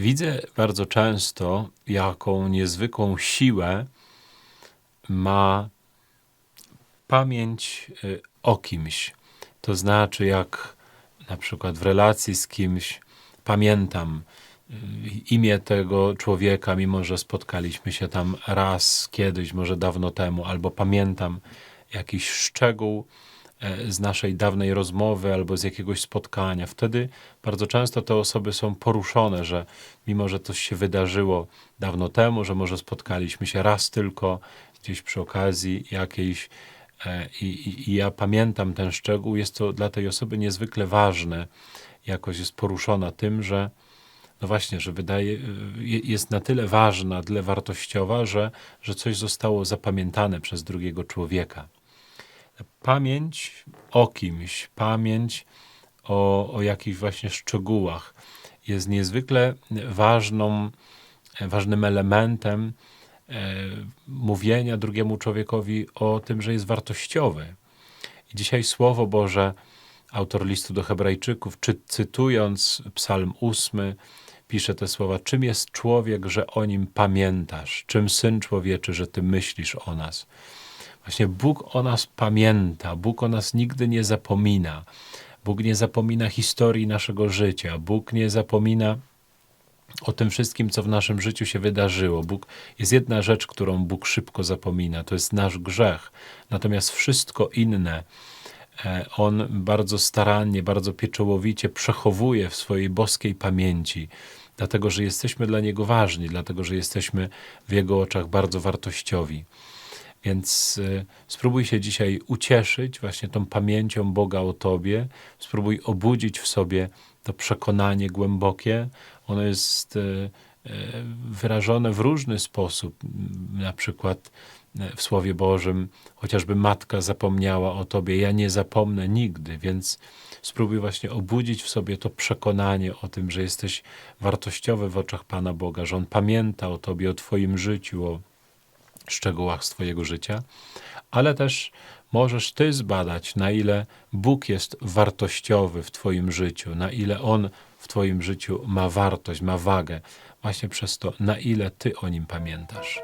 Widzę bardzo często, jaką niezwykłą siłę ma pamięć y, o kimś. To znaczy, jak na przykład w relacji z kimś pamiętam y, imię tego człowieka, mimo że spotkaliśmy się tam raz kiedyś, może dawno temu, albo pamiętam jakiś szczegół z naszej dawnej rozmowy albo z jakiegoś spotkania. Wtedy bardzo często te osoby są poruszone, że mimo, że coś się wydarzyło dawno temu, że może spotkaliśmy się raz tylko gdzieś przy okazji jakiejś e, i, i, i ja pamiętam ten szczegół, jest to dla tej osoby niezwykle ważne. Jakoś jest poruszona tym, że no właśnie, że wydaje, je- jest na tyle ważna, na tyle wartościowa, że, że coś zostało zapamiętane przez drugiego człowieka. Pamięć o kimś, pamięć o, o jakichś właśnie szczegółach jest niezwykle ważną, ważnym elementem e, mówienia drugiemu człowiekowi o tym, że jest wartościowy. I dzisiaj Słowo Boże, autor listu do Hebrajczyków, czy, cytując Psalm 8, pisze te słowa: Czym jest człowiek, że o nim pamiętasz? Czym syn człowieczy, że ty myślisz o nas? Właśnie Bóg o nas pamięta, Bóg o nas nigdy nie zapomina. Bóg nie zapomina historii naszego życia, Bóg nie zapomina o tym wszystkim, co w naszym życiu się wydarzyło. Bóg jest jedna rzecz, którą Bóg szybko zapomina, to jest nasz grzech. Natomiast wszystko inne e, on bardzo starannie, bardzo pieczołowicie przechowuje w swojej boskiej pamięci, dlatego że jesteśmy dla niego ważni, dlatego że jesteśmy w jego oczach bardzo wartościowi. Więc y, spróbuj się dzisiaj ucieszyć właśnie tą pamięcią Boga o Tobie. Spróbuj obudzić w sobie to przekonanie głębokie. Ono jest y, y, wyrażone w różny sposób. M, Na przykład w Słowie Bożym, chociażby matka zapomniała o Tobie, ja nie zapomnę nigdy, więc spróbuj właśnie obudzić w sobie to przekonanie o tym, że jesteś wartościowy w oczach Pana Boga, że On pamięta o Tobie, o Twoim życiu, o szczegółach z Twojego życia, ale też możesz Ty zbadać, na ile Bóg jest wartościowy w Twoim życiu, na ile On w Twoim życiu ma wartość, ma wagę, właśnie przez to, na ile Ty o Nim pamiętasz.